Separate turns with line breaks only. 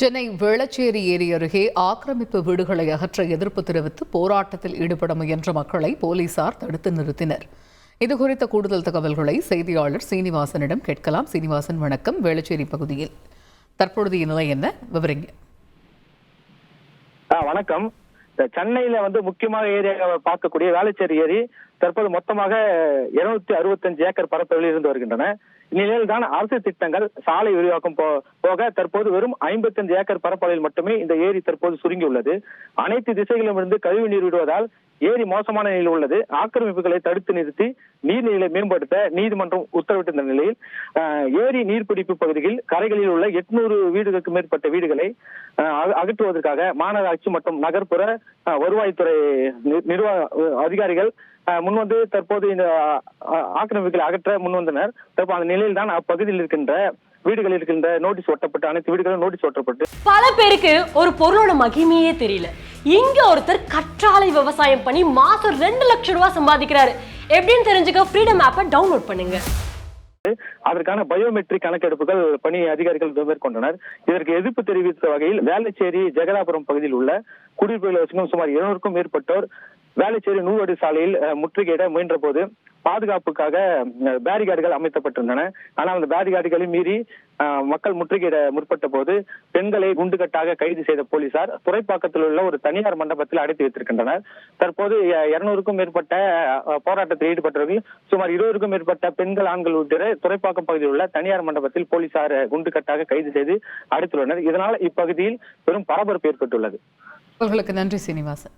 சென்னை வேளச்சேரி ஏரி அருகே ஆக்கிரமிப்பு வீடுகளை அகற்ற எதிர்ப்பு தெரிவித்து போராட்டத்தில் ஈடுபட முயன்ற மக்களை போலீசார் தடுத்து நிறுத்தினர். இதுகுறித்த கூடுதல் தகவல்களை செய்தியாளர் சீனிவாசனிடம் கேட்கலாம். சீனிவாசன் வணக்கம். வேளச்சேரி பகுதியில் தற்பொழுதைய நிலை என்ன? விவரிங்க.
வணக்கம். சென்னையில வந்து முக்கியமாக ஏரியாவை பார்க்கக்கூடிய வேளச்சேரி ஏரி தற்போது மொத்தமாக இருநூத்தி அறுபத்தஞ்சு ஏக்கர் பரப்பளவில் இருந்து வருகின்றன. இந்நிலையில் தான் அரசு திட்டங்கள் சாலை விரிவாக்கம் போ- போக தற்போது வெறும் ஐம்பத்தஞ்சு ஏக்கர் பரப்பளவில் மட்டுமே இந்த ஏரி தற்போது சுருங்கியுள்ளது. அனைத்து திசைகளிலும் இருந்து கழிவு நீர் விடுவதால் ஏரி மோசமான நிலையில் உள்ளது. ஆக்கிரமிப்புகளை தடுத்து நிறுத்தி நீர்நிலை மேம்படுத்த நீதிமன்றம் உத்தரவிட்டிருந்த நிலையில் ஆஹ், ஏரி நீர்பிடிப்பு பகுதியில் கரைகளில் உள்ள எட்நூறு வீடுகளுக்கு மேற்பட்ட வீடுகளை அக- அகற்றுவதற்காக மாநகராட்சி மற்றும் நகர்ப்புற வருவாய்த்துறை நி- நிர்வாக அதிகாரிகள் முன்வந்து தற்போது இந்த ஆக்கிரமிப்புகளை அகற்ற முன்வந்தனர் தற்போது அந்த நிலையில் தான் அப்பகுதியில் இருக்கின்ற வீடுகளில் இருக்கின்ற நோட்டீஸ் ஒட்டப்பட்டு அனைத்து வீடுகளும் நோட்டீஸ் ஒட்டப்பட்டு.
பல பேருக்கு ஒரு பொருளோட மகிமையே தெரியல. இங்க ஒருத்தர் கற்றாழை விவசாயம் பண்ணி மாசம் ரெண்டு லட்சம் ரூபாய் சம்பாதிக்கிறாரு. எப்படின்னு தெரிஞ்சுக்க ஃப்ரீடம் ஆப்பை டவுன்லோட் பண்ணுங்க.
அதற்கான பயோமெட்ரிக் கணக்கெடுப்புகள் பணி அதிகாரிகள் மேற்கொண்டனர். இதற்கு எதிர்ப்பு தெரிவித்த வகையில் வேளச்சேரி ஜெகதாபுரம் பகுதியில் உள்ள குடியிருப்புகளை வசிக்கும் சுமார் இருநூறுக்கும் மேற்பட்டோர் வேளச்சேரி நூல்வடி சாலையில் முற்றுகையிட முயன்ற போது பாதுகாப்புக்காக பேரிகார்டுகள் அமைக்கப்பட்டிருந்தன ஆனால் அந்த பேரிகார்டுகளை மீறி மக்கள் முற்றுகையிட முற்பட்ட போது பெண்களை குண்டுகட்டாக கைது செய்த போலீசார் துறைப்பாக்கத்தில் உள்ள ஒரு தனியார் மண்டபத்தில் அடைத்து வைத்திருக்கின்றனர். தற்போது இருநூறுக்கும் மேற்பட்ட போராட்டத்தில் ஈடுபட்டவர்கள் சுமார் இருபதுக்கும் மேற்பட்ட பெண்கள் ஆண்கள் உட்பட துறைப்பாக்கம் பகுதியில் உள்ள தனியார் மண்டபத்தில் போலீசார் குண்டுகட்டாக கைது செய்து அடைத்துள்ளனர். இதனால் இப்பகுதியில் பெரும் பரபரப்பு ஏற்பட்டுள்ளது.
உங்களுக்கு நன்றி சீனிவாசன்.